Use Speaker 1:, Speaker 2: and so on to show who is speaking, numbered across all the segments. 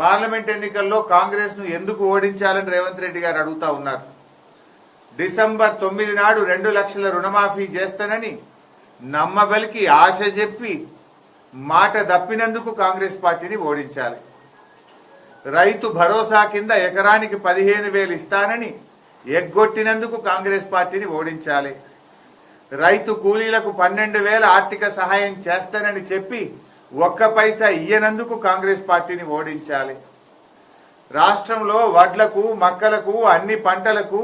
Speaker 1: Parliament ఎన్నికల్లో కాంగ్రెస్ను ఎందుకు ఓడించాలని రేవంత్ రెడ్డి గారు అడుగుతా ఉన్నారు. డిసెంబర్ తొమ్మిది నాడు రెండు లక్షల రుణమాఫీ చేస్తానని నమ్మబలికి ఆశ చెప్పి మాట దప్పినందుకు కాంగ్రెస్ పార్టీని ఓడించాలి. రైతు భరోసా కింద ఎకరానికి పదిహేను వేలు ఇస్తానని ఎగ్గొట్టినందుకు కాంగ్రెస్ పార్టీని ఓడించాలి. రైతు కూలీలకు పన్నెండు వేల ఆర్థిక సహాయం చేస్తానని చెప్పి ఒక్క పైసా ఇయ్యనందుకు కాంగ్రెస్ పార్టీని ఓడించాలి. రాష్ట్రంలో వడ్లకు మక్కలకు అన్ని పంటలకు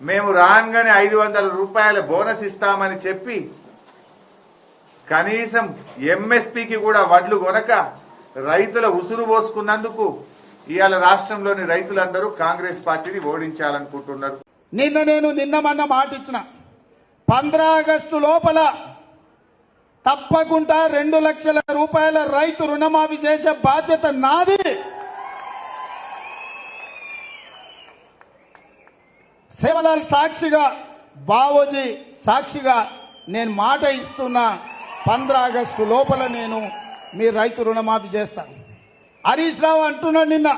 Speaker 1: మేము రాగానే ఐదు వందల రూపాయల బోనస్ ఇస్తామని చెప్పి కనీసం ఎంఎస్పికి కూడా వడ్లు కొనక రైతుల ఉసురు పోసుకున్నందుకు ఇవాళ రాష్ట్రంలోని రైతులందరూ కాంగ్రెస్ పార్టీని ఓడించాలనుకుంటున్నారు.
Speaker 2: నిన్న నేను నిన్న మొన్న మాట ఇచ్చిన పంద్రా ఆగస్టు లోపల తప్పకుండా రెండు లక్షల రూపాయల రైతు రుణమాఫీ చేసే బాధ్యత నాది. సేవలాల్ సాక్షిగా బావోజీ సాక్షిగా నేను మాట ఇస్తున్నా. పంద్రా ఆగస్టు లోపల నేను మీ రైతు రుణమాఫీ చేస్తాను హరీష్ రావు అంటున్నాడు నిన్న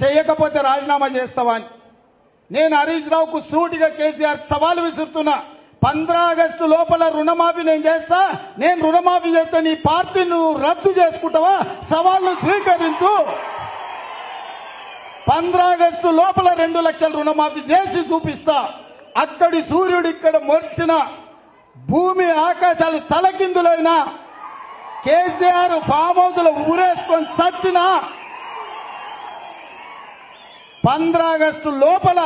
Speaker 2: చేయకపోతే రాజీనామా చేస్తావా అని. నేను హరీష్ రావుకు సూటిగా కేసీఆర్ సవాలు విసురుతున్నా. పంద్రా ఆగస్టు లోపల రుణమాఫీ నేను చేస్తా నేను రుణమాఫీ చేస్తే నీ పార్టీ నువ్వు రద్దు చేసుకుంటావా? సవాళ్ళు స్వీకరించు. పంద్రా ఆగస్టు లోపల రెండు లక్షల రుణమాఫీ చేసి చూపిస్తా. అక్కడి సూర్యుడు ఇక్కడ మొరిచిన భూమి ఆకాశాలు తలకిందులైనా కేసీఆర్ ఫామ్ హౌస్లో ఊరేసుకొని సచ్చినా పంద్రా ఆగస్టు లోపల